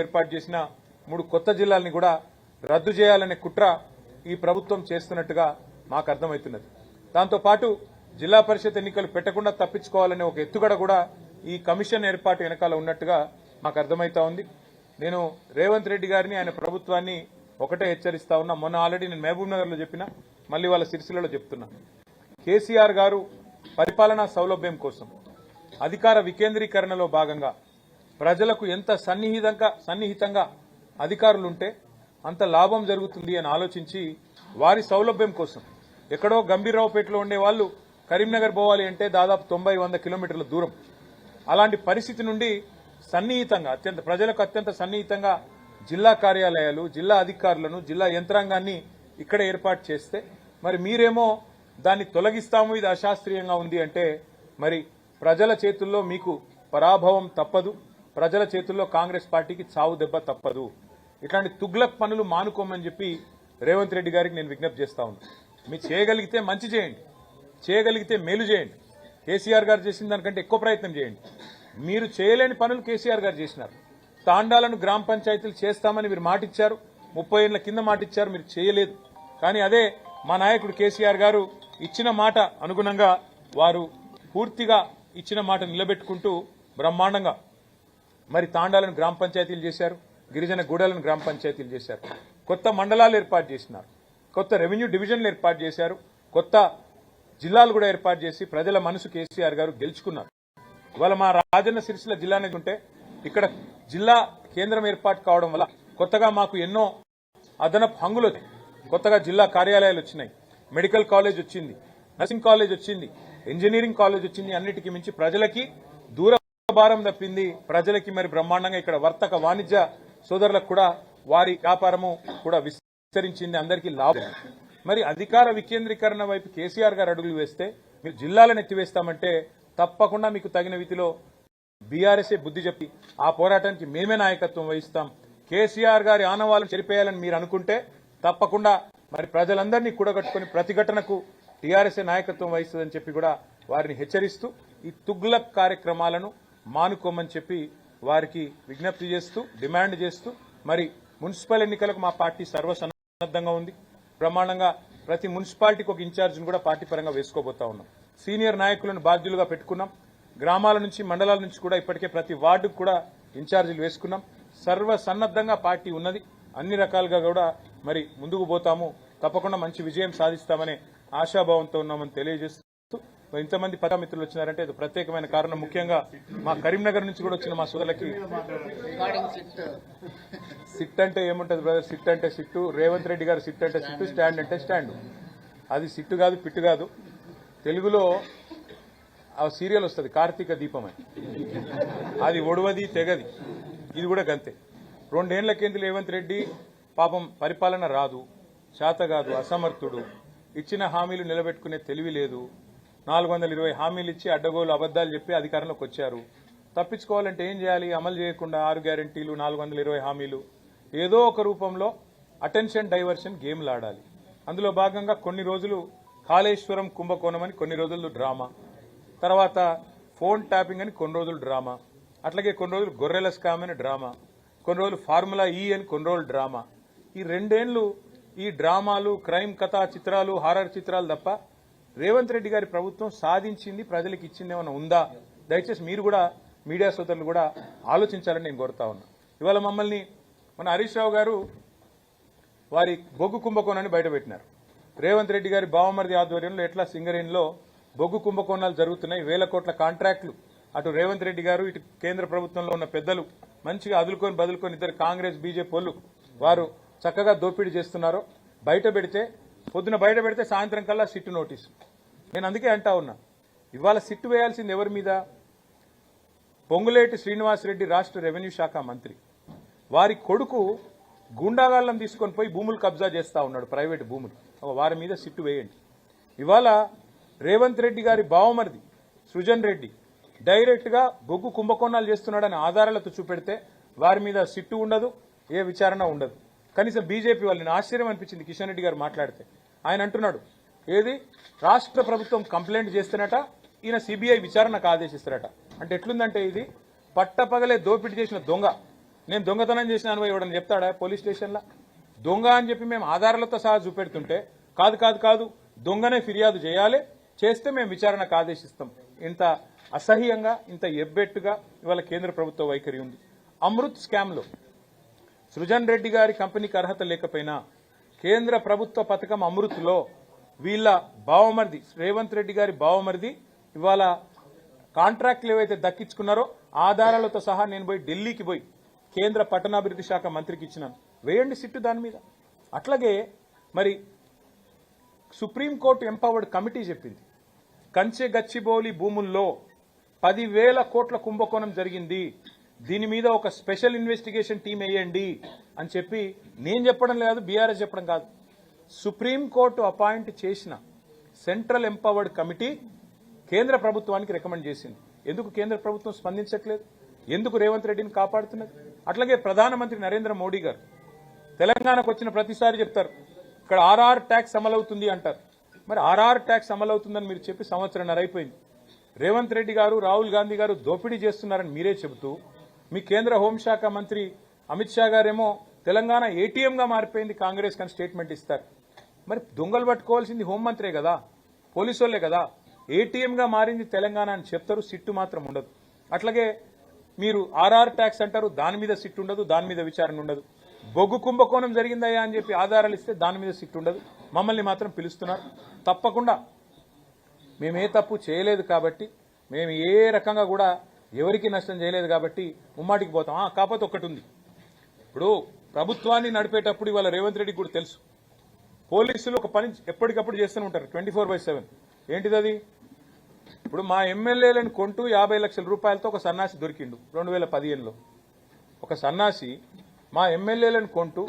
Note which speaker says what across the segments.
Speaker 1: ఏర్పాటు చేసిన మూడు కొత్త జిల్లాల్ని కూడా రద్దు చేయాలనే కుట్ర ఈ ప్రభుత్వం చేస్తున్నట్టుగా మాకు అర్థమవుతున్నది. దాంతోపాటు జిల్లా పరిషత్ ఎన్నికలు పెట్టకుండా తప్పించుకోవాలనే ఒక ఎత్తుగడ కూడా ఈ కమిషన్ ఏర్పాటు వెనకాల ఉన్నట్టుగా మాకు అర్థమవుతా ఉంది. నేను రేవంత్ రెడ్డి గారిని ఆయన ప్రభుత్వాన్ని ఒకటే హెచ్చరిస్తా ఉన్నా. మొన్న ఆల్రెడీ నేను మహబూబ్ నగర్లో చెప్పిన మళ్ళీ వాళ్ళ సిరిసిల్లలో చెప్తున్నా. కేసీఆర్ గారు పరిపాలనా సౌలభ్యం కోసం అధికార వికేంద్రీకరణలో భాగంగా ప్రజలకు ఎంత సన్నిహితంగా సన్నిహితంగా అధికారులుంటే అంత లాభం జరుగుతుంది అని ఆలోచించి వారి సౌలభ్యం కోసం ఎక్కడో గంభీరావుపేటలో ఉండే వాళ్ళు కరీంనగర్ పోవాలి అంటే దాదాపు తొంభై వంద కిలోమీటర్ల దూరం. అలాంటి పరిస్థితి నుండి సన్నిహితంగా అత్యంత ప్రజలకు అత్యంత సన్నిహితంగా జిల్లా కార్యాలయాలు జిల్లా అధికారులను జిల్లా యంత్రాంగాన్ని ఇక్కడ ఏర్పాటు చేస్తే మరి మీరేమో దాన్ని తొలగిస్తాము ఇది అశాస్త్రీయంగా ఉంది అంటే మరి ప్రజల చేతుల్లో మీకు పరాభవం తప్పదు. ప్రజల చేతుల్లో కాంగ్రెస్ పార్టీకి చావు దెబ్బ తప్పదు. ఇట్లాంటి తుగ్లక్ పనులు మానుకోమని చెప్పి రేవంత్ రెడ్డి గారికి నేను విజ్ఞప్తి చేస్తా ఉన్నాను మీరు చేయగలిగితే మంచి చేయండి. చేయగలిగితే మేలు చేయండి. కేసీఆర్ గారు చేసిన దానికంటే ఎక్కువ ప్రయత్నం చేయండి. మీరు చేయలేని పనులు కేసీఆర్ గారు చేసినారు. తాండాలను గ్రామ పంచాయతీలు చేస్తామని మీరు మాటిచ్చారు. ముప్పై ఏళ్ళ కింద మాటిచ్చారు మీరు చేయలేదు. కానీ అదే మా నాయకుడు కేసీఆర్ గారు ఇచ్చిన మాట అనుగుణంగా వారు పూర్తిగా ఇచ్చిన మాట నిలబెట్టుకుంటూ బ్రహ్మాండంగా మరి తాండాలను గ్రామ పంచాయతీలు చేశారు గిరిజన గూడలను గ్రామ పంచాయతీలు చేశారు. కొత్త మండలాలు ఏర్పాటు చేసినారు. కొత్త రెవెన్యూ డివిజన్లు ఏర్పాటు చేశారు. కొత్త జిల్లాలు కూడా ఏర్పాటు చేసి ప్రజల మనసు కేసీఆర్ గారు గెలుచుకున్నారు. ఇవాళ మా రాజన్న సిరిసిల్ల జిల్లా అనేది ఉంటే ఇక్కడ జిల్లా కేంద్రం ఏర్పాటు కావడం వల్ల కొత్తగా మాకు ఎన్నో అదనపు హంగులు వచ్చాయి. కొత్తగా జిల్లా కార్యాలయాలు వచ్చినాయి. మెడికల్ కాలేజ్ వచ్చింది. నర్సింగ్ కాలేజ్ వచ్చింది. ఇంజనీరింగ్ కాలేజ్ వచ్చింది. అన్నిటికీ మించి ప్రజలకి దూరం భారం తప్పింది. ప్రజలకి మరి బ్రహ్మాండంగా ఇక్కడ వర్తక వాణిజ్య సోదరులకు కూడా వారి వ్యాపారము కూడా విస్తరించింది. అందరికీ లాభం. మరి అధికార వికేంద్రీకరణ వైపు కేసీఆర్ గారు అడుగులు వేస్తే మీరు జిల్లాలను ఎత్తివేస్తామంటే తప్పకుండా మీకు తగిన రీతిలో బీఆర్ఎస్ఏ బుద్ధి చెప్పి ఆ పోరాటానికి మేమే నాయకత్వం వహిస్తాం. కేసీఆర్ గారి ఆనవాలను చెరిపేయాలని మీరు అనుకుంటే తప్పకుండా మరి ప్రజలందరినీ కూడగట్టుకుని ప్రతిఘటనకు టీఆర్ఎస్ఏ నాయకత్వం వహిస్తుందని చెప్పి కూడా వారిని హెచ్చరిస్తూ ఈ తుగ్లక్ కార్యక్రమాలను మానుకోమని చెప్పి వారికి విజ్ఞప్తి చేస్తూ డిమాండ్ చేస్తూ మరి మున్సిపల్ ఎన్నికలకు మా పార్టీ సర్వసన్నద్ధంగా ఉంది. ప్రమాణంగా ప్రతి మున్సిపాలిటీకి ఒక ఇన్ఛార్జిని కూడా పార్టీ పరంగా వేసుకోబోతా ఉన్నాం. సీనియర్ నాయకులను బాధ్యులుగా పెట్టుకున్నాం. గ్రామాల నుంచి మండలాల నుంచి కూడా ఇప్పటికే ప్రతి వార్డుకు కూడా ఇన్ఛార్జీలు వేసుకున్నాం. సర్వసన్నద్ధంగా పార్టీ ఉన్నది. అన్ని రకాలుగా కూడా మరి ముందుకు పోతాము. తప్పకుండా మంచి విజయం సాధిస్తామనే ఆశాభావంతో ఉన్నామని తెలియజేస్తూ మరి ఇంతమంది పదామిత్రులు వచ్చినారంటే అది ప్రత్యేకమైన కారణం. ముఖ్యంగా మా కరీంనగర్ నుంచి కూడా వచ్చిన మా సోదరులకి సిట్ అంటే ఏముంటది బ్రదర్ సిట్ అంటే సిట్టు. రేవంత్ రెడ్డి గారు సిట్ అంటే సిట్టు స్టాండ్ అంటే స్టాండ్. అది సిట్టు కాదు పిట్టు కాదు. తెలుగులో ఆ సీరియల్ వస్తుంది కార్తీక దీపం అని. అది ఒడవది తెగది. ఇది కూడా గంతే. రెండేళ్ళ కింద రేవంత్ రెడ్డి? పాపం పరిపాలన రాదు శాత కాదు అసమర్థుడు. ఇచ్చిన హామీలు నిలబెట్టుకునే తెలివి లేదు. నాలుగు వందల ఇరవై హామీలు ఇచ్చి అడ్డగోలు అబద్దాలు చెప్పి అధికారంలోకి వచ్చారు. తప్పించుకోవాలంటే ఏం చేయాలి? అమలు చేయకుండా ఆరు గ్యారంటీలు నాలుగు వందల ఇరవై హామీలు. ఏదో ఒక రూపంలో అటెన్షన్ డైవర్షన్ గేమ్లు ఆడాలి అందులో భాగంగా కొన్ని రోజులు కాళేశ్వరం కుంభకోణం అని కొన్ని రోజులు డ్రామా. తర్వాత ఫోన్ ట్యాపింగ్ అని కొన్ని రోజులు డ్రామా. అట్లాగే కొన్ని రోజులు గొర్రెల స్కామ్ అని డ్రామా. కొన్ని రోజులు ఫార్ములా ఈ అని కొన్ని రోజులు డ్రామా. ఈ రెండేళ్ళు ఈ డ్రామాలు క్రైమ్ కథా చిత్రాలు హారర్ చిత్రాలు తప్ప రేవంత్ రెడ్డి గారి ప్రభుత్వం సాధించింది ప్రజలకు ఇచ్చింది ఏమైనా ఉందా? దయచేసి మీరు కూడా మీడియా సోదరులు కూడా ఆలోచించాలని నేను కోరుతా ఉన్నా. ఇవాళ మమ్మల్ని మన హరీష్ రావు గారు వారి బొగ్గు కుంభకోణాన్ని బయటపెట్టినారు. రేవంత్ రెడ్డి గారి బావమరిది ఆధ్వర్యంలో ఎట్లా సింగరేణిలో బొగ్గు కుంభకోణాలు జరుగుతున్నాయి వేల కోట్ల కాంట్రాక్టులు అటు రేవంత్ రెడ్డి గారు ఇటు కేంద్ర ప్రభుత్వంలో ఉన్న పెద్దలు మంచిగా అదులుకొని బదులుకొని ఇద్దరు కాంగ్రెస్ బీజేపీ వారు చక్కగా దోపిడీ చేస్తున్నారో బయట పెడితే పొద్దున బయట పెడితే సాయంత్రం కల్లా సిట్టు నోటీసు. నేను అందుకే అంటా ఉన్నా. ఇవాళ సిట్టు వేయాల్సింది ఎవరి మీద? పొంగులేటి శ్రీనివాసరెడ్డి రాష్ట్ర రెవెన్యూ శాఖ మంత్రి. వారి కొడుకు గుండాగాళ్ళం తీసుకొని పోయి భూములు కబ్జా చేస్తా ఉన్నాడు ప్రైవేట్ భూములు. ఒక వారి మీద సిట్టు వేయండి. ఇవాళ రేవంత్ రెడ్డి గారి బావమరిది సృజన్ రెడ్డి డైరెక్ట్గా బొగ్గు కుంభకోణాలు చేస్తున్నాడని ఆధారాలతో చూపెడితే వారి మీద సిట్టు ఉండదు ఏ విచారణ ఉండదు. కనీసం బీజేపీ వాళ్ళని ఆశ్చర్యం అనిపించింది కిషన్ రెడ్డి గారు మాట్లాడితే. ఆయన అంటున్నాడు ఏది? రాష్ట్ర ప్రభుత్వం కంప్లైంట్ చేస్తున్నట ఈయన సిబిఐ విచారణకు ఆదేశిస్తారట. అంటే ఎట్లుందంటే ఇది? పట్టపగలే దోపిడీ చేసిన దొంగ. నేను దొంగతనం చేసిన అనుభవం ఇవ్వడం చెప్తాడా పోలీస్ స్టేషన్లో? దొంగ అని చెప్పి మేము ఆధారాలతో సహా చూపెడుతుంటే కాదు కాదు కాదు దొంగనే ఫిర్యాదు చేయాలి చేస్తే మేము విచారణకు ఆదేశిస్తాం. ఇంత అసహ్యంగా ఇంత ఎబ్బెట్టుగా ఇవాళ కేంద్ర ప్రభుత్వ వైఖరి ఉంది. అమృత్ స్కామ్లో సృజన్ రెడ్డి గారి కంపెనీకి అర్హత లేకపోయినా కేంద్ర ప్రభుత్వ పథకం అమృత్లో వీళ్ళ బావమరిది రేవంత్ రెడ్డి గారి బావమరిది ఇవాళ కాంట్రాక్ట్లు ఏవైతే దక్కించుకున్నారో ఆధారాలతో సహా నేను పోయి ఢిల్లీకి పోయి కేంద్ర పట్టణాభివృద్ధి శాఖ మంత్రికి ఇచ్చినాను. వేయండి సిట్టు దాని మీద. అట్లాగే మరి సుప్రీంకోర్టు ఎంపవర్డ్ కమిటీ చెప్పింది. కంచె గచ్చిబౌలి భూముల్లో పదివేల కోట్ల కుంభకోణం జరిగింది. దీని మీద ఒక స్పెషల్ ఇన్వెస్టిగేషన్ టీం వేయండి అని చెప్పి నేను చెప్పడం లేదు బీఆర్ఎస్ చెప్పడం కాదు. సుప్రీంకోర్టు అపాయింట్ చేసిన సెంట్రల్ ఎంపవర్డ్ కమిటీ కేంద్ర ప్రభుత్వానికి రికమెండ్ చేసింది. ఎందుకు కేంద్ర ప్రభుత్వం స్పందించట్లేదు? ఎందుకు రేవంత్ రెడ్డిని కాపాడుతున్నది? అట్లాగే ప్రధానమంత్రి నరేంద్ర మోడీ గారు తెలంగాణకు వచ్చిన ప్రతిసారి చెప్తారు ఇక్కడ ఆర్ఆర్ ట్యాక్స్ అమలవుతుంది అంటారు. మరి ఆర్ఆర్ ట్యాక్స్ అమలవుతుందని మీరు చెప్పి సంవత్సరం అయిపోయింది రేవంత్ రెడ్డి గారు రాహుల్ గాంధీ గారు దోపిడీ చేస్తున్నారని మీరే చెబుతూ మీ కేంద్ర హోంశాఖ మంత్రి అమిత్ షా గారేమో తెలంగాణ ఏటీఎంగా మారిపోయింది కాంగ్రెస్ కానీ స్టేట్మెంట్ ఇస్తారు. మరి దొంగలు పట్టుకోవాల్సింది హోంమంత్రే కదా పోలీసు వాళ్ళే కదా ఏటీఎంగా మారింది తెలంగాణ అని చెప్తారు సిట్టు మాత్రం ఉండదు. అట్లాగే మీరు ఆర్ఆర్ ట్యాక్స్ అంటారు దాని మీద సిట్టు ఉండదు దాని మీద విచారణ ఉండదు. బొగ్గు కుంభకోణం జరిగిందయ్యా అని చెప్పి ఆధారాలు ఇస్తే దాని మీద సిట్టు ఉండదు. మమ్మల్ని మాత్రం పిలుస్తున్నారు. తప్పకుండా మేము ఏ తప్పు చేయలేదు కాబట్టి మేము ఏ రకంగా కూడా ఎవరికి నష్టం చేయలేదు కాబట్టి ముమ్మాటికి పోతాం. ఆ, కాకపోతే ఒక్కటి ఉంది ఇప్పుడు ప్రభుత్వాన్ని నడిపేటప్పుడు ఇవాళ రేవంత్ రెడ్డికి కూడా తెలుసు. పోలీసులు ఒక పని ఎప్పటికప్పుడు చేస్తూనే ఉంటారు ట్వంటీ ఫోర్ బై సెవెన్. ఏంటిది అది? ఇప్పుడు మా ఎమ్మెల్యేలను కొంటూ యాభై లక్షల రూపాయలతో ఒక సన్నాసి దొరికిండు రెండు వేల పదిహేనులో. ఒక సన్నాసి మా ఎమ్మెల్యేలను కొంటూ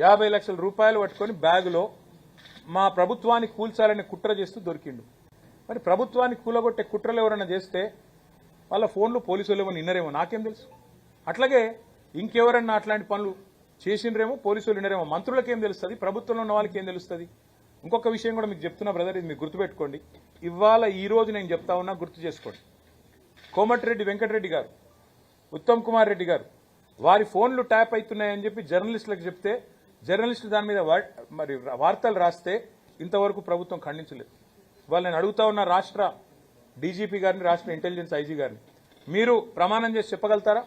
Speaker 1: యాభై లక్షల రూపాయలు పట్టుకొని బ్యాగులో మా ప్రభుత్వాన్ని కూల్చాలని కుట్ర చేస్తూ దొరికిండు. మరి ప్రభుత్వాన్ని కూలగొట్టే కుట్రలు ఎవరైనా చేస్తే వాళ్ళ ఫోన్లు పోలీసులు ఏమో నిన్నరేమో నాకేం తెలుసు. అట్లాగే ఇంకెవరన్నా అట్లాంటి పనులు చేసిండ్రేమో పోలీసులు వాళ్ళు మంత్రులకు తెలుస్తుంది? ప్రభుత్వంలో ఉన్న వాళ్ళకి ఏం తెలుస్తుంది? ఇంకొక విషయం కూడా మీకు చెప్తున్నా బ్రదర్ ఇది మీకు గుర్తుపెట్టుకోండి. ఇవాళ ఈ రోజు నేను చెప్తా ఉన్నా గుర్తు చేసుకోండి. కోమటిరెడ్డి వెంకటరెడ్డి గారు ఉత్తమ్ కుమార్ రెడ్డి గారు వారి ఫోన్లు ట్యాప్ అవుతున్నాయని చెప్పి జర్నలిస్టులకు చెప్తే జర్నలిస్టులు దాని మీద మరి వార్తలు రాస్తే ఇంతవరకు ప్రభుత్వం ఖండించలేదు. వాళ్ళు నేను అడుగుతా ఉన్న రాష్ట్ర డీజీపీ గారిని రాష్ట్ర ఇంటెలిజెన్స్ ఐజీ గారిని. మీరు ప్రమాణం చేసి చెప్పగలుగుతారా?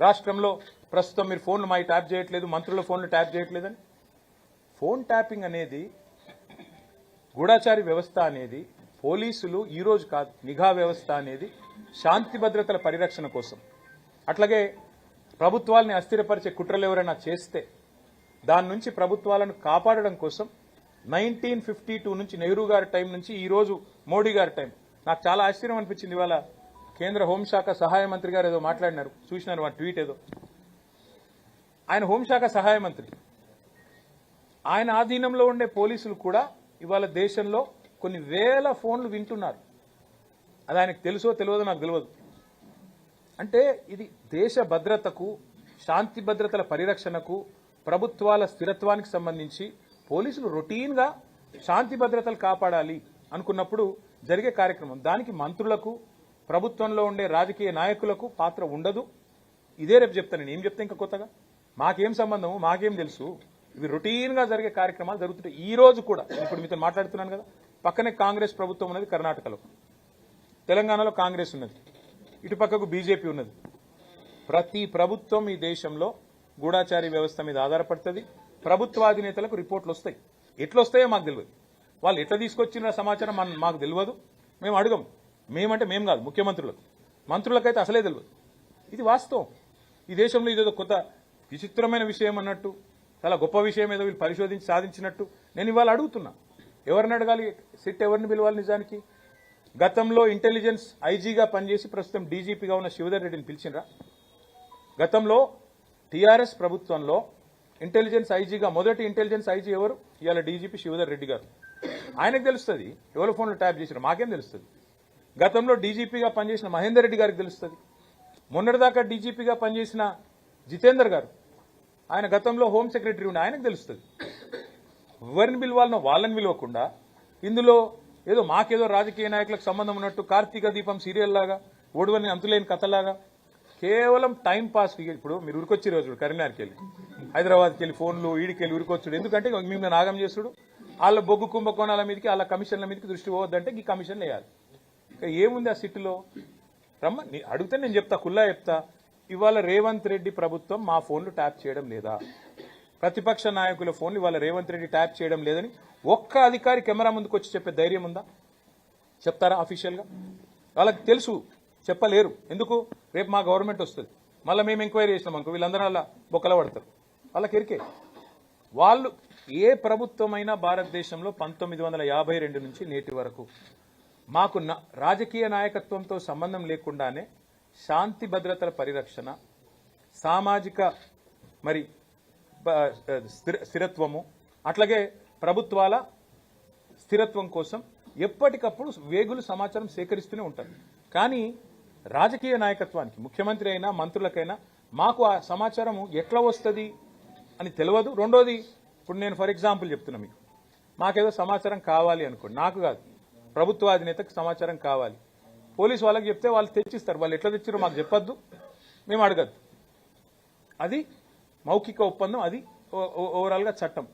Speaker 1: రాష్ట్రంలో ప్రస్తుతం మీరు ఫోన్లు మావి ట్యాప్ చేయట్లేదు మంత్రుల ఫోన్లు ట్యాప్ చేయట్లేదని? ఫోన్ ట్యాపింగ్ అనేది గూఢాచారి వ్యవస్థ అనేది పోలీసులు ఈరోజు కాదు నిఘా వ్యవస్థ అనేది శాంతి భద్రతల పరిరక్షణ కోసం. అట్లాగే ప్రభుత్వాలని అస్థిరపరిచే కుట్రలు ఎవరైనా చేస్తే దాని నుంచి ప్రభుత్వాలను కాపాడడం కోసం నైన్టీన్ ఫిఫ్టీ టూ నుంచి నెహ్రూ గారి టైం నుంచి ఈరోజు మోడీ గారి టైం. నాకు చాలా ఆశ్చర్యం అనిపించింది ఇవాళ కేంద్ర హోంశాఖ సహాయ మంత్రి గారు ఏదో మాట్లాడినారు. చూసినారు మా ట్వీట్ ఏదో. ఆయన హోంశాఖ సహాయ మంత్రి. ఆయన ఆధీనంలో ఉండే పోలీసులు కూడా ఇవాళ దేశంలో కొన్ని వేల ఫోన్లు వింటున్నారు. అది ఆయనకు తెలుసో తెలియదో నాకు తెలియదు. అంటే ఇది దేశ భద్రతకు శాంతి భద్రతల పరిరక్షణకు ప్రభుత్వాల స్థిరత్వానికి సంబంధించి పోలీసులు రొటీన్గా శాంతి భద్రతలు కాపాడాలి అనుకున్నప్పుడు జరిగే కార్యక్రమం. దానికి మంత్రులకు ప్రభుత్వంలో ఉండే రాజకీయ నాయకులకు పాత్ర ఉండదు. ఇదే రేపు చెప్తాను నేను. ఏం చెప్తా ఇంకా కొత్తగా? మాకేం సంబంధము మాకేం తెలుసు. ఇవి రొటీన్గా జరిగే కార్యక్రమాలు జరుగుతుంటాయి ఈ రోజు కూడా ఇప్పుడు మీతో మాట్లాడుతున్నాను కదా పక్కనే కాంగ్రెస్ ప్రభుత్వం ఉన్నది కర్ణాటకలో. తెలంగాణలో కాంగ్రెస్ ఉన్నది. ఇటుపక్కకు బీజేపీ ఉన్నది. ప్రతి ప్రభుత్వం ఈ దేశంలో గూఢాచారి వ్యవస్థ మీద ఆధారపడుతుంది. ప్రభుత్వాధినేతలకు రిపోర్ట్లు వస్తాయి. ఎట్లా వస్తాయో మాకు తెలియదు వాళ్ళు ఎట్లా తీసుకొచ్చిన సమాచారం మన మాకు తెలియదు. మేము అడగం. మేమంటే మేము కాదు ముఖ్యమంత్రులకు. మంత్రులకైతే అసలే తెలియదు. ఇది వాస్తవం. ఈ దేశంలో ఇదేదో కొత్త విచిత్రమైన విషయం అన్నట్టు చాలా గొప్ప విషయం ఏదో వీళ్ళు పరిశోధించి సాధించినట్టు నేను ఇవాళ అడుగుతున్నా. ఎవరిని అడగాలి? సిట్ ఎవరిని పిలవాలి నిజానికి? గతంలో ఇంటెలిజెన్స్ ఐజీగా పనిచేసి ప్రస్తుతం డీజీపీగా ఉన్న శివధర్ రెడ్డిని పిలిచినరా గతంలో టీఆర్ఎస్ ప్రభుత్వంలో ఇంటెలిజెన్స్ ఐజీగా మొదటి ఇంటెలిజెన్స్ ఐజీ ఎవరు? ఇవాళ డీజీపీ శివధర్ రెడ్డి గారు. ఆయనకు తెలుస్తుంది. ఎవరి ఫోన్లో ట్యాప్ చేశారు మాకేం తెలుస్తుంది. గతంలో డీజీపీగా పనిచేసిన మహేందర్ రెడ్డి గారికి తెలుస్తుంది. మొన్నటిదాకా డీజీపీగా పనిచేసిన జితేందర్ గారు ఆయన గతంలో హోమ్ సెక్రటరీ ఉండే ఆయనకు తెలుస్తుంది. ఎవరిని పిలవాలనో వాళ్ళని పిలవకుండా ఇందులో ఏదో మాకేదో రాజకీయ నాయకులకు సంబంధం ఉన్నట్టు కార్తీక దీపం సీరియల్ లాగా ఓడువని అంతులేని కథలాగా కేవలం టైం పాస్ ఇప్పుడు మీరు ఉరికొచ్చి రోజు కరీంనగర్కి వెళ్ళి హైదరాబాద్కి వెళ్ళి ఫోన్లు ఈడికి వెళ్ళి ఉరికొచ్చుడు ఎందుకంటే మీద నాగం చేసుడు వాళ్ళ బొగ్గు కుంభకోణాల మీదకి వాళ్ళ కమిషన్ల మీదకి దృష్టి పోవద్దంటే ఈ కమిషన్ వేయాలి. ఇక ఏముంది ఆ సిటీలో రమ్మ నీ- అడిగితే నేను చెప్తా కుల్లా చెప్తా. ఇవాళ రేవంత్ రెడ్డి ప్రభుత్వం మా ఫోన్లు ట్యాప్ చేయడం లేదా? ప్రతిపక్ష నాయకుల ఫోన్లు ఇవాళ రేవంత్ రెడ్డి ట్యాప్ చేయడం లేదని ఒక్క అధికారి కెమెరా ముందుకు వచ్చి చెప్పే ధైర్యం ఉందా? చెప్తారా అఫీషియల్గా వాళ్ళకి తెలుసు చెప్పలేరు. ఎందుకు? రేపు మా గవర్నమెంట్ వస్తుంది. మళ్ళీ మేము ఎంక్వైరీ చేసినాం అనుకో వీళ్ళందరూ అలా బొక్కల పడతారు. వాళ్ళకి ఎరికే. వాళ్ళు ఏ ప్రభుత్వమైనా భారతదేశంలో పంతొమ్మిది వందల యాభై రెండు నుంచి నేటి వరకు మాకు రాజకీయ నాయకత్వంతో సంబంధం లేకుండానే శాంతి భద్రతల పరిరక్షణ సామాజిక మరి స్థిర స్థిరత్వము అట్లాగే ప్రభుత్వాల స్థిరత్వం కోసం ఎప్పటికప్పుడు వేగులు సమాచారం సేకరిస్తూనే ఉంటారు. కానీ రాజకీయ నాయకత్వానికి ముఖ్యమంత్రి అయినా మంత్రులకైనా మాకు ఆ సమాచారం ఎట్లా వస్తుంది అని తెలియదు రెండోది ఇప్పుడు నేను ఫర్ ఎగ్జాంపుల్ చెప్తున్నా మీకు. మాకేదో సమాచారం కావాలి అనుకోండి. నాకు కాదు. ప్రభుత్వ అధినేతకు సమాచారం కావాలి. పోలీసు వాళ్ళకి చెప్తే వాళ్ళు తెచ్చిస్తారు. వాళ్ళు ఎట్లా తెచ్చారో మాకు చెప్పొద్దు. మేము అడగద్దు. అది మౌఖిక ఒప్పందం. అది ఓ- ఓ- ఓవరాల్గా చట్టం.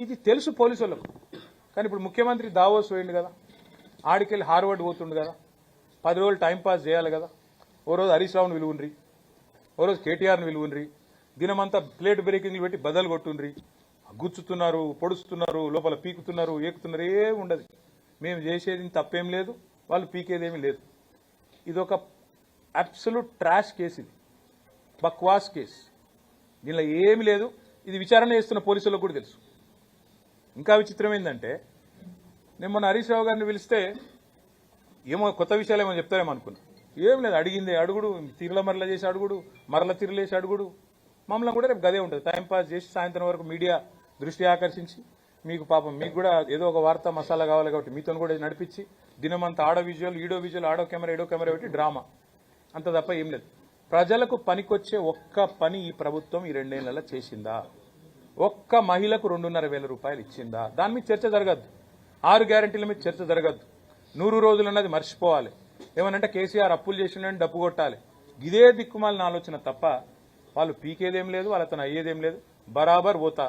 Speaker 1: ఇది తెలుసు పోలీసు వాళ్ళకు. కానీ ఇప్పుడు ముఖ్యమంత్రి దావోస్ పోయిండు కదా. ఆడికెళ్ళి హార్వర్డ్ పోతుండు కదా. పది రోజులు టైం పాస్ చేయాలి కదా. ఓ రోజు హరీష్ రావును విలువుండ్రి. ఓ రోజు కేటీఆర్ని విలువుండ్రి. దినమంతా ప్లేట్ బ్రేకింగ్లు పెట్టి బదలు కొట్టుండ్రి. గుచ్చుతున్నారు పొడుస్తున్నారు లోపల పీకుతున్నారు ఏకుతున్నారు ఏ ఉండదు. మేము చేసేది తప్పేం లేదు వాళ్ళు పీకేదేమీ లేదు. ఇది ఒక అబ్సల్యూట్ ట్రాష్ కేసు ఇది. బక్వాస్ కేసు. దీనిలో ఏమీ లేదు. ఇది విచారణ చేస్తున్న పోలీసులకు కూడా తెలుసు. ఇంకా విచిత్రం ఏంటంటే నేను మొన్న హరీష్ రావు గారిని పిలిస్తే ఏమో కొత్త విషయాలు ఏమో చెప్తారేమో అనుకున్నా. ఏం లేదు అడిగిందే అడుగుడు తిరల మరల చేసి అడుగుడు మరల తిరలేసి అడుగుడు. మమ్మల్ని కూడా రేపు గదే ఉంటుంది. టైం పాస్ చేసి సాయంత్రం వరకు మీడియా దృష్టి ఆకర్షించి మీకు పాపం మీకు కూడా ఏదో ఒక వార్త మసాలా కావాలి కాబట్టి మీతో కూడా నడిపించి దినమంతా ఆడో విజువల్ ఈడో విజువల్ ఆడో కెమెరా ఏడో కెమెరా పెట్టి డ్రామా అంత తప్ప ఏం లేదు. ప్రజలకు పనికొచ్చే ఒక్క పని ఈ ప్రభుత్వం ఈ రెండేళ్ళలో చేసిందా? ఒక్క మహిళకు రెండున్నర వేల రూపాయలు ఇచ్చిందా? దాని మీద చర్చ జరగద్దు. ఆరు గ్యారంటీల మీద చర్చ జరగద్దు. నూరు రోజులు అన్నది మర్చిపోవాలి. ఏమనంటే కేసీఆర్ అప్పులు చేసిండని డబ్బు కొట్టాలి. ఇదే దిక్కుమాలిన ఆలోచన తప్ప వాళ్ళు పీకేదేం లేదు వాళ్ళతో అయ్యేదేం లేదు. బరాబర్ పోతా.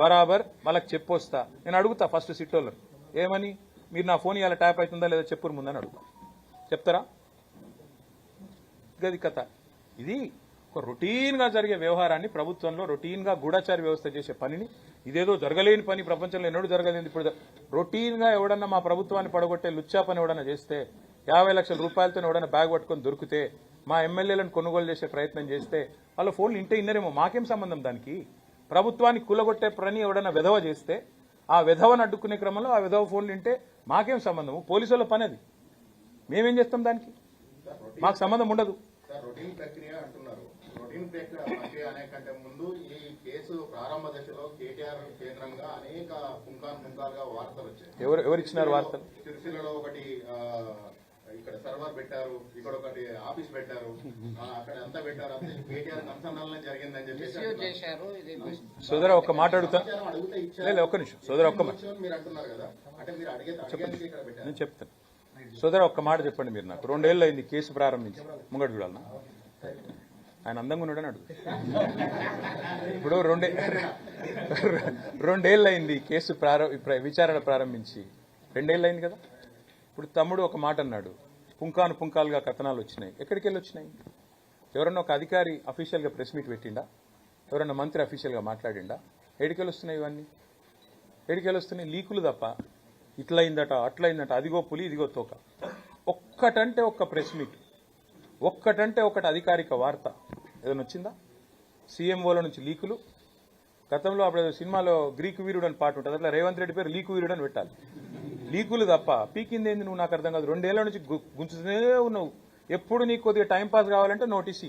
Speaker 1: బరాబర్ వాళ్ళకి చెప్పొస్తా. నేను అడుగుతా ఫస్ట్ సిట్టోళ్ళు ఏమని? మీరు నా ఫోన్ ఇలా ట్యాప్ అవుతుందా లేదా చెప్పురు ముందని అడుగుతా. చెప్తారా? గది కథ. ఇది ఒక రొటీన్గా జరిగే వ్యవహారాన్ని ప్రభుత్వంలో రొటీన్గా గూఢచారి వ్యవస్థ చేసే పనిని ఇదేదో జరగలేని పని ప్రపంచంలో ఎన్నడూ జరగలేదు ఇప్పుడు రొటీన్గా ఎవడన్నా మా ప్రభుత్వాన్ని పడగొట్టే లుచ్చా పని ఎవడన్నా చేస్తే యాభై లక్షల రూపాయలతో ఎవడన్నా బ్యాగ్ పట్టుకొని దొరికితే మా ఎమ్మెల్యేలను కొనుగోలు చేసే ప్రయత్నం చేస్తే వాళ్ళ ఫోన్లు ఇంటే ఇన్నరేమో. మాకేం సంబంధం దానికి? ప్రభుత్వాన్ని కూలగొట్టే పని ఎవడన్నా విధవ చేస్తే ఆ విధవను అడ్డుకునే క్రమంలో ఆ విధవ ఫోన్లు ఇంటే మాకేం సంబంధం? పోలీసుల పని అది మేమేం చేస్తాం దానికి? మాకు సంబంధం ఉండదు.
Speaker 2: సార్ రొటీన్ ప్రక్రియ అంటున్నారు. రొటీన్ ప్రక్రియ ప్రక్రియ అనే కంటే ముందు ఈ కేసు ప్రారంభ దశలో కేటీఆర్ కేంద్రంగా అనేక పుంకాన్ పుంకాలుగా వార్తలు వచ్చాయి.
Speaker 1: ఎవరు ఎవరు ఇచ్చినారు వార్తలు?
Speaker 2: సిరిసిల్లలో ఒకటి ఆ, ఇక్కడ సర్వర్ పెట్టారు ఇక్కడ ఒకటి ఆఫీస్ పెట్టారు ఆ, అక్కడ అంతా పెట్టారు అంతే. కేటీఆర్ అనుసంధానం జరిగిందని చెప్పేసి
Speaker 1: సోదర ఒక్క మాట అడుగుతా. లేదు ఒక్క నిమిషం. సోదర ఒక్క
Speaker 2: మీరు అంటున్నారు కదా. అంటే మీరు అడిగే అడిగేందుకు ఇక్కడ పెట్టారు.
Speaker 1: నేను చెప్తాను. సోదర ఒక్క మాట చెప్పండి మీరు నాకు. రెండేళ్ళు అయింది కేసు ప్రారంభించి. ముంగడు చూడాలన్నా ఆయన అందంగా ఉన్నాడని అడుగు. ఇప్పుడు రెండే రెండేళ్ళు అయింది కేసు ప్రారంభ విచారణ ప్రారంభించి. రెండేళ్ళు అయింది కదా? ఇప్పుడు తమ్ముడు ఒక మాట అన్నాడు. పుంకాను పుంకాలుగా కథనాలు వచ్చినాయి. ఎక్కడికి వెళ్ళి వచ్చినాయి? ఎవరన్నా ఒక అధికారి అఫీషియల్గా ప్రెస్ మీట్ పెట్టిండా? ఎవరన్నా మంత్రి అఫీషియల్గా మాట్లాడిండా? ఎడికెళ్ళి వస్తున్నాయి ఇవన్నీ? ఎడికెళ్ళి వస్తున్నాయి లీకులు తప్ప. ఇట్లా అయిందట అదిగో పులి ఇదిగో తోక. ఒక్కటంటే ఒక్క ప్రెస్ మీట్. ఒక్కటంటే ఒకటి అధికారిక వార్త. ఏదైనా వచ్చిందా? సీఎంఓల నుంచి లీకులు. గతంలో అప్పుడు సినిమాలో గ్రీకు వీరుడు అని పాట ఉంటుంది. అట్లా రేవంత్ రెడ్డి పేరు లీకు వీరుడు అని పెట్టాలి. లీకులు తప్ప. పీకింది ఏంది నువ్వు నాకు అర్థం కాదు. రెండేళ్ళ నుంచి గు- గుంచుతూనే ఉన్నావు. ఎప్పుడు నీకు కొద్దిగా టైంపాస్ కావాలంటే నోటీస్.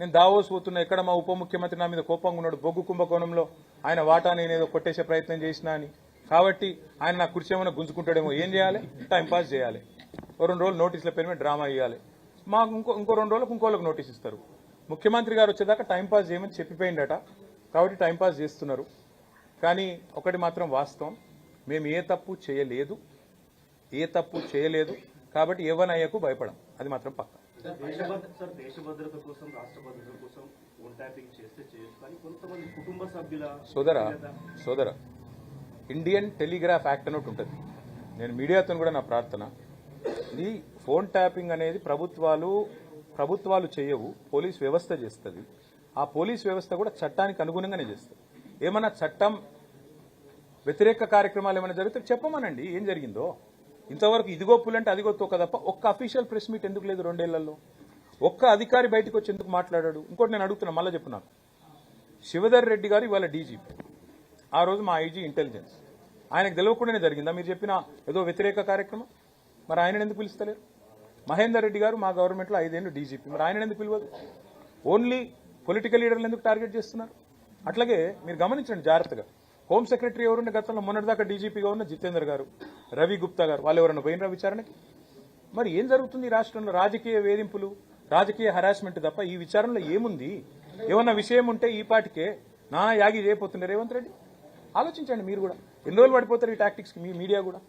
Speaker 1: నేను దావోస్ పోతున్నా. ఎక్కడ మా ఉప ముఖ్యమంత్రి నా మీద కోపంగా ఉన్నాడు? బొగ్గు కుంభకోణంలో. ఆయన వాటా నేను ఏదో కొట్టేసే ప్రయత్నం చేసినా అని. కాబట్టి ఆయన నా కుర్చీ ఏమైనా గుంజుకుంటాడేమో. ఏం చేయాలి? టైంపాస్ చేయాలి. ఓ రెండు రోజులు నోటీసుల పేరు మీద డ్రామా ఇవ్వాలి మాకు ఇంకో ఇంకో రెండు రోజులకు ఇంకోళ్ళకి నోటీస్ ఇస్తారు. ముఖ్యమంత్రి గారు వచ్చేదాకా టైంపాస్ చేయమని చెప్పిపోయిందట కాబట్టి టైంపాస్ చేస్తున్నారు. కానీ ఒకటి మాత్రం వాస్తవం. మేము ఏ తప్పు చేయలేదు ఏ తప్పు చేయలేదు కాబట్టి ఎవనయ్యకు భయపడం. అది మాత్రం పక్క. సోదరా సోదరా ఇండియన్ టెలిగ్రాఫ్ యాక్ట్ అని ఒకటి ఉంటుంది. నేను మీడియాతో కూడా నా ప్రార్థన. ఇది ఫోన్ ట్యాపింగ్ అనేది ప్రభుత్వాలు ప్రభుత్వాలు చేయవు పోలీస్ వ్యవస్థ చేస్తుంది. ఆ పోలీస్ వ్యవస్థ కూడా చట్టానికి అనుగుణంగానే చేస్తుంది. ఏమన్నా చట్టం వ్యతిరేక కార్యక్రమాలు ఏమైనా జరిగితే చెప్పమనండి. ఏం జరిగిందో? ఇంతవరకు ఇదిగో పులంటే అదిగో తోక తప్ప ఒక్క అఫీషియల్ ప్రెస్ మీట్ ఎందుకు లేదు రెండేళ్ళలో? ఒక్క అధికారి బయటకు వచ్చి ఎందుకు మాట్లాడాడు? ఇంకోటి నేను అడుగుతున్నా మళ్ళీ చెప్పు నాకు శివధర్ రెడ్డి గారు ఇవాళ డీజీపీ ఆ రోజు మా ఐజీ ఇంటెలిజెన్స్. ఆయనకు తెలియకుండానే జరిగిందా? మీరు చెప్పిన ఏదో వ్యతిరేక కార్యక్రమం? మరి ఆయన ఎందుకు పిలుస్తలేరు? మహేందర్ రెడ్డి గారు మా గవర్నమెంట్లో ఐదేళ్ళు డీజీపీ. మరి ఆయన ఎందుకు పిలవదు? ఓన్లీ పొలిటికల్ లీడర్లు ఎందుకు టార్గెట్ చేస్తున్నారు? అట్లాగే మీరు గమనించండి జాగ్రత్తగా. హోమ్ సెక్రటరీ ఎవరున్న గతంలో? మొన్నటిదాకా డీజీపీగా ఉన్న జితేందర్ గారు రవి గుప్తా గారు. వాళ్ళు ఎవరైనా పోయినరా విచారణకి? మరి ఏం జరుగుతుంది ఈ రాష్ట్రంలో? రాజకీయ వేధింపులు రాజకీయ హరాస్మెంట్ తప్ప ఈ విచారణలో ఏముంది? ఏమన్నా విషయం ఉంటే ఈ పాటికే నా యాగి చేయబోతున్నారు రేవంత్ రెడ్డి. ఆలోచించండి మీరు కూడా. ఎన్ని రోజులు పడిపోతారు ఈ టాక్టిక్స్ మీ మీడియా కూడా?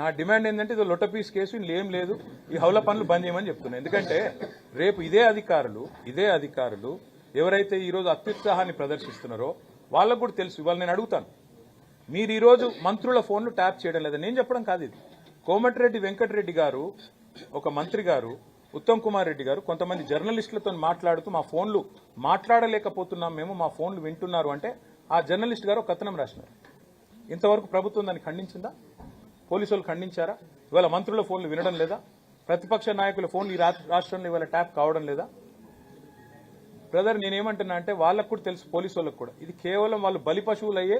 Speaker 1: నా డిమాండ్ ఏంటంటే ఇది లొటపీస్ కేసు ఇందులో ఏం లేదు. ఈ హౌల పనులు బంద్ చేయమని చెప్తున్నాను ఎందుకంటే రేపు ఇదే అధికారులు ఇదే అధికారులు ఎవరైతే ఈరోజు అత్యుత్సాహాన్ని ప్రదర్శిస్తున్నారో వాళ్ళకు కూడా తెలుసు. ఇవాళ నేను అడుగుతాను. మీరు ఈరోజు మంత్రుల ఫోన్లు ట్యాప్ చేయడం లేదా నేను చెప్పడం కాదు ఇది. కోమటిరెడ్డి వెంకటరెడ్డి గారు ఒక మంత్రి గారు ఉత్తమ్ కుమార్ రెడ్డి గారు కొంతమంది జర్నలిస్టులతో మాట్లాడుతూ మా ఫోన్లు మాట్లాడలేకపోతున్నాం మేము మా ఫోన్లు వింటున్నారు అంటే ఆ జర్నలిస్ట్ గారు ఒక కథనం రాసినారు. ఇంతవరకు ప్రభుత్వం దాన్ని ఖండించిందా? పోలీసు వాళ్ళు ఖండించారా? ఇవాళ మంత్రుల ఫోన్లు వినడం లేదా? ప్రతిపక్ష నాయకుల ఫోన్లు ఈ రా- రాష్ట్రంలో ఇవాళ ట్యాప్ కావడం లేదా? బ్రదర్ నేనేమంటున్నా అంటే వాళ్ళకు కూడా తెలుసు పోలీసు వాళ్ళకు కూడా. ఇది కేవలం వాళ్ళు బలి పశువులు అయ్యే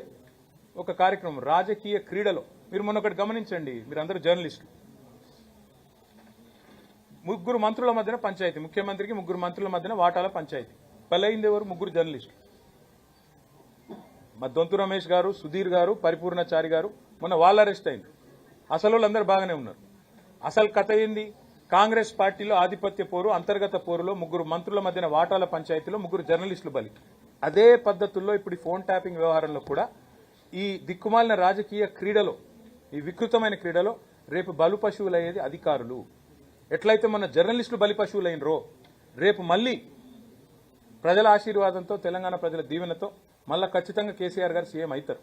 Speaker 1: ఒక కార్యక్రమం రాజకీయ క్రీడలో. మీరు మొన్న ఒకటి గమనించండి అందరూ జర్నలిస్టులు. ముగ్గురు మంత్రుల మధ్యన పంచాయతీ ముఖ్యమంత్రికి ముగ్గురు మంత్రుల మధ్యన వాటాల పంచాయతీ. బలైంది ఎవరు? ముగ్గురు జర్నలిస్టులు. మా దొంతు రమేష్ గారు సుధీర్ గారు పరిపూర్ణచారి గారు మొన్న వాళ్ళు అరెస్ట్ అయింది అసలు వాళ్ళందరూ బాగానే ఉన్నారు. అసలు కథ ఏంది? కాంగ్రెస్ పార్టీలో ఆధిపత్య పోరు అంతర్గత పోరులో ముగ్గురు మంత్రుల మధ్యన వాటాల పంచాయతీలో ముగ్గురు జర్నలిస్టులు బలి. అదే పద్ధతుల్లో ఇప్పుడు ఫోన్ ట్యాపింగ్ వ్యవహారంలో కూడా ఈ దిక్కుమాలిన రాజకీయ క్రీడలో ఈ వికృతమైన క్రీడలో రేపు బలు పశువులయ్యేది అధికారులు. ఎట్లయితే మన జర్నలిస్టులు బలి పశువులైనరో రేపు మళ్ళీ ప్రజల ఆశీర్వాదంతో తెలంగాణ ప్రజల దీవెనతో మళ్ళా ఖచ్చితంగా కేసీఆర్ గారు సీఎం అవుతారు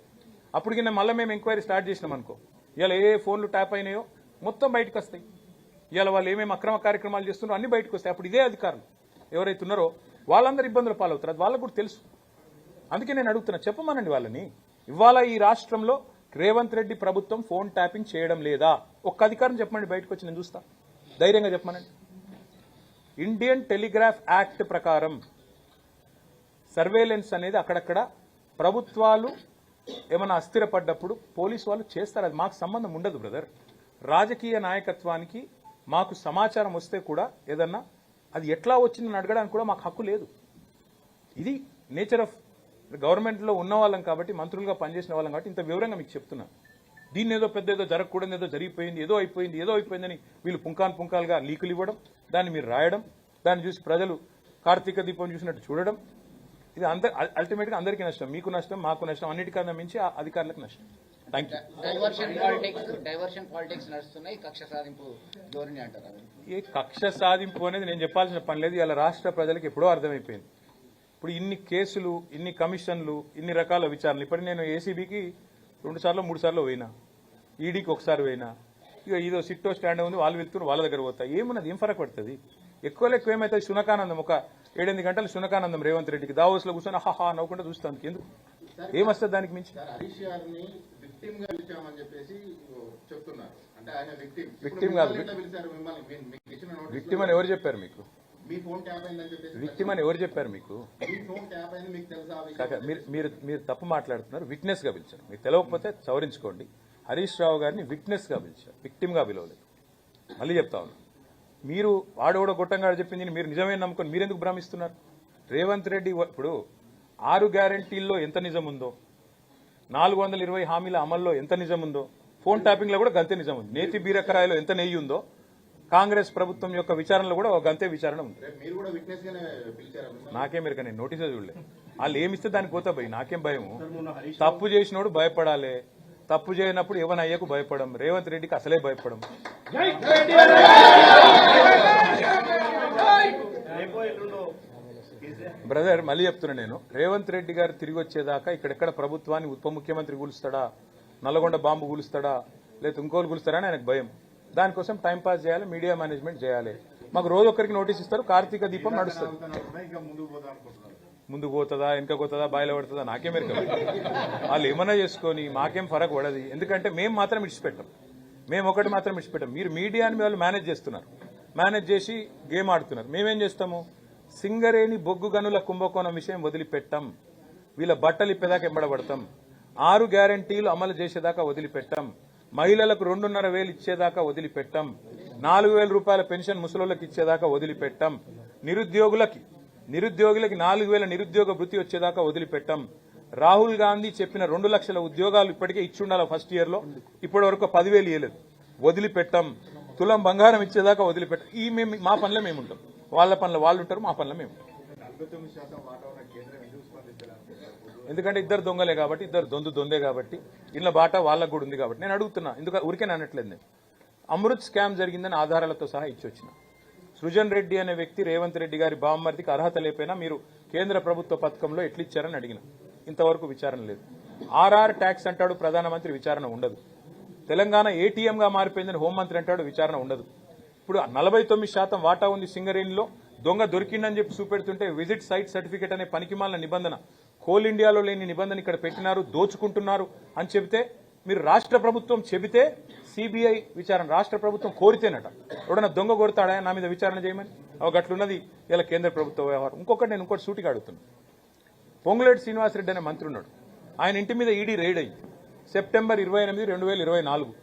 Speaker 1: అప్పటికి మళ్ళీ మేము ఎంక్వైరీ స్టార్ట్ చేసినాం అనుకో. ఇలా ఏ ఏ ఫోన్లు ట్యాప్ అయినాయో మొత్తం బయటకు వస్తాయి ఇవాళ వాళ్ళు ఏమేమి అక్రమ కార్యక్రమాలు చేస్తున్నారో అన్ని బయటకు వస్తాయి. అప్పుడు ఇదే అధికారులు ఎవరైతే ఉన్నారో వాళ్ళందరూ ఇబ్బందులు పాలవుతారు. అది వాళ్ళకు కూడా తెలుసు. అందుకే నేను అడుగుతున్నా చెప్పమనండి వాళ్ళని. ఇవాళ ఈ రాష్ట్రంలో రేవంత్ రెడ్డి ప్రభుత్వం ఫోన్ ట్యాపింగ్ చేయడం లేదా? ఒక్క అధికారం చెప్పమండి బయటకు వచ్చి నేను చూస్తా. ధైర్యంగా చెప్పమనండి. ఇండియన్ టెలిగ్రాఫ్ యాక్ట్ ప్రకారం సర్వేలెన్స్ అనేది అక్కడక్కడ ప్రభుత్వాలు ఏమైనా అస్థిరపడ్డప్పుడు పోలీసు వాళ్ళు చేస్తారు. అది మాకు సంబంధం ఉండదు బ్రదర్. రాజకీయ నాయకత్వానికి మాకు సమాచారం వస్తే కూడా ఏదన్నా అది ఎట్లా వచ్చిందని అడగడానికి కూడా మాకు హక్కు లేదు. ఇది నేచర్ ఆఫ్ గవర్నమెంట్లో ఉన్న వాళ్ళం కాబట్టి మంత్రులుగా పనిచేసిన వాళ్ళం కాబట్టి ఇంత వివరంగా మీకు చెప్తున్నా. దీన్ని ఏదో పెద్ద ఏదో జరగకూడదు ఏదో జరిగిపోయింది ఏదో అయిపోయింది ఏదో అయిపోయిందని వీళ్ళు పుంకాన్ పుంకాలుగా లీకులు ఇవ్వడం దాన్ని మీరు రాయడం దాన్ని చూసి ప్రజలు కార్తీక దీపం చూసినట్టు చూడడం ఇది అంత అల్టిమేట్గా అందరికీ నష్టం మీకు నష్టం మాకు నష్టం అన్నిటికన్నా మించి ఆ అధికారులకు నష్టం.
Speaker 3: కక్ష సాధింపు
Speaker 1: ఈ కక్ష సాధింపు అనేది నేను చెప్పాల్సిన పని లేదు. ఇలా రాష్ట్ర ప్రజలకు ఎప్పుడో అర్థమైపోయింది. ఇప్పుడు ఇన్ని కేసులు ఇన్ని కమిషన్లు ఇన్ని రకాల విచారణలు. ఇప్పుడు నేను ఏసీబీకి రెండు సార్లు మూడు సార్లు పోయినా. ఈడీకి ఒకసారి పోయినా. ఇక ఇదో సిట్టో స్టాండ్ ఉంది వాళ్ళు వెళ్తున్నారు వాళ్ళ దగ్గర పోతా. ఏమున్నది? ఏం ఫరక్ పడుతుంది? ఎక్కువ ఎక్కువ ఏమైతే శునకానందం ఒక ఏడెనిమిది గంటలు శునకానందం రేవంత్ రెడ్డికి. దావోస్లో కూర్చొని హహా నవ్వుకుంటూ చూస్తాను ఎందుకు? ఏమొస్తుంది దానికి మించి?
Speaker 2: విక్టిమ్గా పిలిచామని చెప్పేసి చెప్తున్నారు. అంటే ఆయన విక్టిమ్
Speaker 1: Victim కాదు.
Speaker 2: పిలిచారు మిమ్మల్ని? మీ- మీకు ఇచ్చిన నోటీస్
Speaker 1: విక్టిమ్ అని ఎవరు చెప్పారు మీకు?
Speaker 2: మీ ఫోన్ ట్యాప్ అయిందని చెప్పేసి
Speaker 1: విక్టిమ్ అని ఎవరు చెప్పారు మీకు?
Speaker 2: మీ ఫోన్ ట్యాప్ అయింది మీకు తెలుసా ఆ విషయం?
Speaker 1: కాక మీరు మీరు మీరు తప్పు మాట్లాడుతున్నారు విట్నెస్గా పిలిచారు. మీకు తెలియకపోతే సవరించుకోండి. హరీష్ రావు గారిని విట్నెస్గా పిలిచారు. విక్టిమ్గా పిలవలేదు. మళ్ళీ చెప్తా ఉన్నా. మీరు వాడోడో గొట్టంగా చెప్పింది మీరు నిజమే నమ్ముకొని మీరెందుకు భ్రమిస్తున్నారు? రేవంత్ రెడ్డి ఇప్పుడు ఆరు గ్యారంటీల్లో ఎంత నిజం ఉందో నాలుగు వందల ఇరవై హామీల అమల్లో ఎంత నిజం ఉందో ఫోన్ ట్యాపింగ్లో కూడా గంతే నిజం ఉంది నేతి బీరకరాయిలో ఎంత నెయ్యి ఉందో కాంగ్రెస్ ప్రభుత్వం యొక్క విచారణలో కూడా ఒక గంతే విచారణ ఉంది
Speaker 2: రేపు మీరు కూడా విట్నెస్ గానే పిలిచారా మిమ్మల్ని?
Speaker 1: నాకేం మీరు నేను నోటీసే చూడలేదు వాళ్ళు ఏమిస్తే దానికి పోతా భయ్ నాకేం భయం
Speaker 4: సార్ మొన్న హరీష్
Speaker 1: తప్పు చేసినోడు భయపడాలి తప్పు చేయనప్పుడు ఎవరి అయ్యకు భయపడం రేవంత్ రెడ్డికి అసలే భయపడం
Speaker 4: రేపో
Speaker 1: బ్రదర్ మళ్ళీ చెప్తున్నా నేను. రేవంత్ రెడ్డి గారు తిరిగి వచ్చేదాకా ఇక్కడెక్కడ ప్రభుత్వాన్ని ఉప ముఖ్యమంత్రి కూలుస్తాడా నల్లగొండ బాంబు కూలుస్తాడా లేదా ఇంకోలు కూలుస్తాడా అని ఆయనకు భయం. దానికోసం టైం పాస్ చేయాలి మీడియా మేనేజ్మెంట్ చేయాలి. మాకు రోజు ఒక్కరికి నోటీస్ ఇస్తారు కార్తీక దీపం నడుస్తుంది.
Speaker 2: ముందుకు
Speaker 1: పోతుందా వెనక పోతుందా బాయిలో పడుతుందా నాకేం ఎరక వాళ్ళు ఏమన్నా చేసుకొని మాకేం ఫరక్ పడదు. ఎందుకంటే మేము మాత్రం ఇడిచిపెట్టాం మేము ఒకటి మాత్రం ఇడిచిపెట్టాం మీరు మీడియాని వాళ్ళు మేనేజ్ చేస్తున్నారు. మేనేజ్ చేసి గేమ్ ఆడుతున్నారు. మేమేం చేస్తాము? సింగరేణి బొగ్గు గనుల కుంభకోణం విషయం వదిలిపెట్టాం. వీళ్ళ బట్టలు ఇప్పేదాకా ఎంబడబడతాం. ఆరు గ్యారంటీలు అమలు చేసేదాకా వదిలిపెట్టాం. మహిళలకు రెండున్నర వేలు ఇచ్చేదాకా వదిలిపెట్టాం. నాలుగు వేల రూపాయల పెన్షన్ ముసలోళ్ళకి ఇచ్చేదాకా వదిలిపెట్టాం. నిరుద్యోగులకి నిరుద్యోగులకి నాలుగు వేల నిరుద్యోగ వృత్తి వచ్చేదాకా వదిలిపెట్టాం. రాహుల్ గాంధీ చెప్పిన రెండు లక్షల ఉద్యోగాలు ఇప్పటికే ఇచ్చుండాలి ఫస్ట్ ఇయర్లో ఇప్పటి వరకు పదివేలు ఇవ్వలేదు వదిలిపెట్టాం. తులం బంగారం ఇచ్చేదాకా వదిలిపెట్టాం. ఈ మేము మా పనిలో మేము ఉంటాం వాళ్ళ పనులు వాళ్ళు ఉంటారు మా పనిలో మేము ఎందుకంటే ఇద్దరు దొంగలే కాబట్టి ఇద్దరు దొందు దొందే కాబట్టి ఇళ్ళ బాట వాళ్ళకు కూడా ఉంది కాబట్టి. నేను అడుగుతున్నా ఎందుకు ఊరికే అనట్లేదు నేను. అమృత్ స్కామ్ జరిగిందని ఆధారాలతో సహా ఇచ్చొచ్చిన. సృజన్ రెడ్డి అనే వ్యక్తి రేవంత్ రెడ్డి గారి బామ్మర్దికి అర్హత లేకపోయినా మీరు కేంద్ర ప్రభుత్వ పథకంలో ఎట్లిచ్చారని అడిగిన. ఇంతవరకు విచారణ లేదు. ఆర్ఆర్ ట్యాక్స్ అంటాడు ప్రధానమంత్రి విచారణ ఉండదు. తెలంగాణ ఏటీఎంగా మారిపోయిందని హోంమంత్రి అంటాడు విచారణ ఉండదు. ఇప్పుడు నలభై తొమ్మిది శాతం వాటా ఉంది సింగరేణిలో. దొంగ దొరికిందని చెప్పి చూపెడుతుంటే విజిట్ సైట్ సర్టిఫికేట్ అనే పనికిమాలిన నిబంధన. కోల్ ఇండియాలో లేని నిబంధన ఇక్కడ పెట్టినారు దోచుకుంటున్నారు అని చెబితే మీరు రాష్ట్ర ప్రభుత్వం చెబితే సిబిఐ విచారణ రాష్ట్ర ప్రభుత్వం కోరితేనట. ఎవడన్నా దొంగ కొడతాడా? నా మీద విచారణ చేయమని? ఒక గట్లున్నది. ఇలా కేంద్ర ప్రభుత్వ వ్యవహారం. ఇంకొకటి నేను ఇంకోటి సూటిగా అడుగుతున్నాను పొంగులేటి శ్రీనివాసరెడ్డి అనే మంత్రి ఉన్నాడు. ఆయన ఇంటి మీద ఈడీ రైడ్ అయింది సెప్టెంబర్ ఇరవై ఎనిమిది రెండు వేల ఇరవై నాలుగు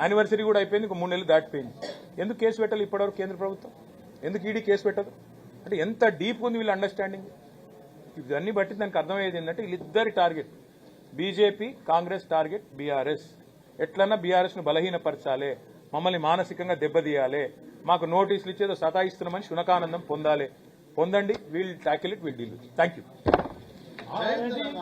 Speaker 1: యానివర్సరీ కూడా అయిపోయింది ఇంకో మూడు నెలలు దాటిపోయింది. ఎందుకు కేసు పెట్టాలి ఇప్పటివరకు కేంద్ర ప్రభుత్వం? ఎందుకు ఈడీ కేసు పెట్టదు? అంటే ఎంత డీప్ ఉంది వీళ్ళ అండర్స్టాండింగ్ ఇవన్నీ బట్టి దానికి అర్థమయ్యేది ఏంటంటే వీళ్ళిద్దరి target BJP Congress target BRS ఎట్లన్నా బీఆర్ఎస్ను బలహీనపరచాలి మమ్మల్ని మానసికంగా దెబ్బతీయాలి మాకు నోటీసులు ఇచ్చేదో సతాయిస్తున్నామని శునకానందం పొందాలి. పొందండి we'll tackle it we'll deal thank you